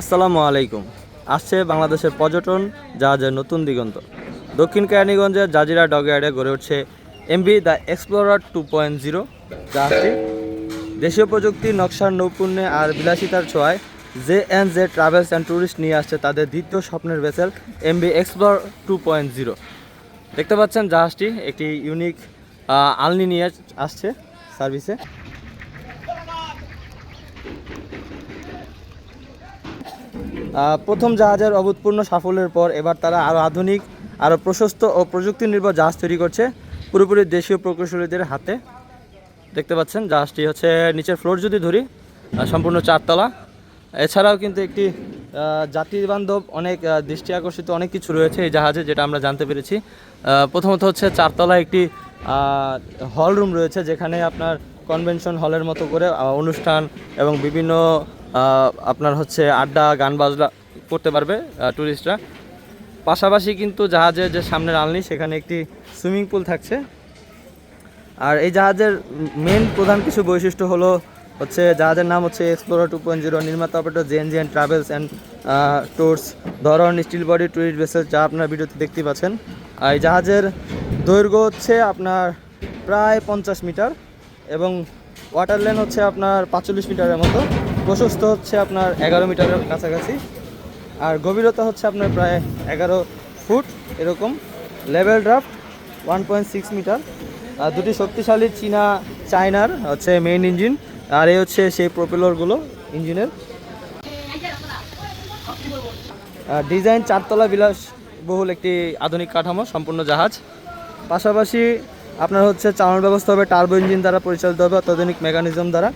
আসসালামু আলাইকুম। আসছে বাংলাদেশের পর্যটন জাহাজের নতুন দিগন্ত। দক্ষিণ কেরানীগঞ্জের জাজিরা ডকইয়ার্ডে গড়ে উঠছে MB the explorer two point zero জাহাজটি। দেশীয় প্রযুক্তি, নকশার নৈপুণ্যে আর বিলাসিতার ছোঁয়ায় J N J travels and tourist নিয়ে আসছে তাদের দ্বিতীয় স্বপ্নের vessel MB explore two point zero. দেখতে পাচ্ছেন জাহাজটি, একটি ইউনিক আলনি নিয়ে আসছে। সার্ভিসে। প্রথম জাহাজের অভূতপূর্ণ সাফল্যের পর এবার তারা আরও আধুনিক আরও প্রশস্ত ও প্রযুক্তি নির্ভর জাহাজ তৈরি করছে পুরোপুরি দেশীয় প্রকৌশলীদের হাতে। দেখতে পাচ্ছেন, জাহাজটি হচ্ছে নিচের ফ্লোর যদি ধরি সম্পূর্ণ চারতলা। এছাড়াও কিন্তু একটি আহ, যাত্রী বান্ধব অনেক দৃষ্টি আকর্ষিত অনেক কিছু রয়েছে এই জাহাজে যেটা আমরা জানতে পেরেছি। প্রথমত হচ্ছে চারতলা একটি হল রুম রয়েছে যেখানে আপনার কনভেনশন হলের মতো করে অনুষ্ঠান এবং বিভিন্ন আপনার হচ্ছে আড্ডা গান বাজনা করতে পারবে ট্যুরিস্টরা পাশাপাশি কিন্তু জাহাজের যে সামনের আলনি সেখানে একটি সুইমিং পুল থাকছে। আর এই জাহাজের মেন প্রধান কিছু বৈশিষ্ট্য হলো হচ্ছে জাহাজের নাম হচ্ছে এক্সপ্লোরার টু পয়েন্ট জিরো নির্মাতা operator Zen Zen travels and tours ধরন স্টিল বডি টুরিস্ট ভেসেল যা আপনার ভিডিওতে দেখতেই পাচ্ছেন। এই জাহাজের দৈর্ঘ্য হচ্ছে আপনার প্রায় পঞ্চাশ মিটার এবং ওয়াটার লেন হচ্ছে আপনার পাঁচচল্লিশ মিটারের মতো। প্রশস্ত হচ্ছে আপনার এগারো মিটারের কাছাকাছি। আর গভীরতা হচ্ছে আপনার প্রায় এগারো ফুট, এরকম। Level draft one point six metre আর দুটি শক্তিশালী চীনা, চায়নার, হচ্ছে মেইন ইঞ্জিন আর এই হচ্ছে সেই প্রপেলরগুলো ইঞ্জিনের ডিজাইন চারতলা বিলাস বহুল একটি আধুনিক কাঠামো, সম্পূর্ণ জাহাজ। পাশাপাশি আপনার হচ্ছে চালানোর ব্যবস্থা হবে টার্বো ইঞ্জিন দ্বারা পরিচালিত হবে, অত্যাধুনিক মেকানিজম দ্বারা।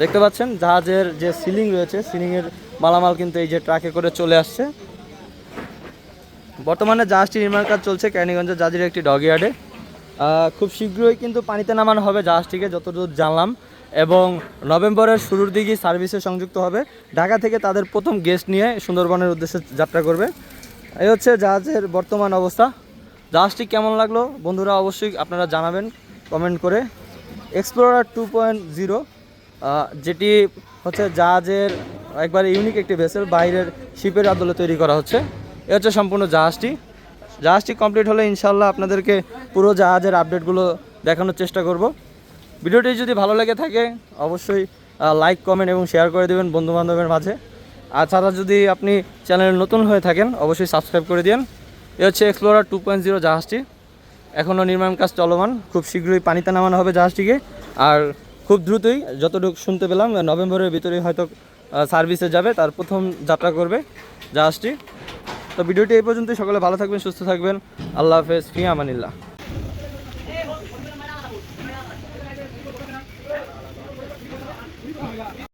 দেখতে পাচ্ছেন, জাহাজের যে সিলিং রয়েছে সিলিংয়ের মালামাল কিন্তু এই যে ট্রাকে করে চলে আসছে। বর্তমানে জাহাজটি নির্মাণ কাজ চলছে ক্যানিগঞ্জের জাহাজের একটি ডগইয়ার্ডে খুব শীঘ্রই কিন্তু পানিতে নামানো হবে জাহাজটিকে, যতদূর জানলাম। এবং নভেম্বরের শুরুর দিকেই সার্ভিসে সংযুক্ত হবে। ঢাকা থেকে তাদের প্রথম গেস্ট নিয়ে সুন্দরবনের উদ্দেশ্যে যাত্রা করবে। এই হচ্ছে জাহাজের বর্তমান অবস্থা। জাহাজটি কেমন লাগল? বন্ধুরা অবশ্যই আপনারা জানাবেন কমেন্ট করে। এক্সপ্লোরার টু পয়েন্ট জিরো যেটি হচ্ছে জাহাজের একবারে ইউনিক একটি ভেসেল বাইরের শিপের আদলে তৈরি করা হচ্ছে। এ হচ্ছে সম্পূর্ণ জাহাজটি। জাহাজটি কমপ্লিট হলে ইনশাল্লাহ আপনাদেরকে পুরো জাহাজের আপডেটগুলো দেখানোর চেষ্টা করব। ভিডিওটি যদি ভালো লেগে থাকে, অবশ্যই লাইক কমেন্ট এবং শেয়ার করে দেবেন বন্ধু বান্ধবের মাঝে। আর ছাড়া যদি আপনি চ্যানেলে নতুন হয়ে থাকেন, অবশ্যই সাবস্ক্রাইব করে দিন এ হচ্ছে এক্সপ্লোরার টু পয়েন্ট জিরো জাহাজটি। এখনও নির্মাণ কাজ চলমান, খুব শীঘ্রই পানিতে নামানো হবে জাহাজটিকে। আর খুব দ্রুতই, যতটুকু শুনতে পেলাম, নভেম্বরের ভিতরে হয়তো সার্ভিসে যাবে, তার প্রথম যাত্রা করবে জাহাজটি। তো ভিডিওটি এই পর্যন্তই, সকলে ভালো থাকবেন, সুস্থ থাকবেন। আল্লাহ হাফেজ, ফি আমানিল্লাহ।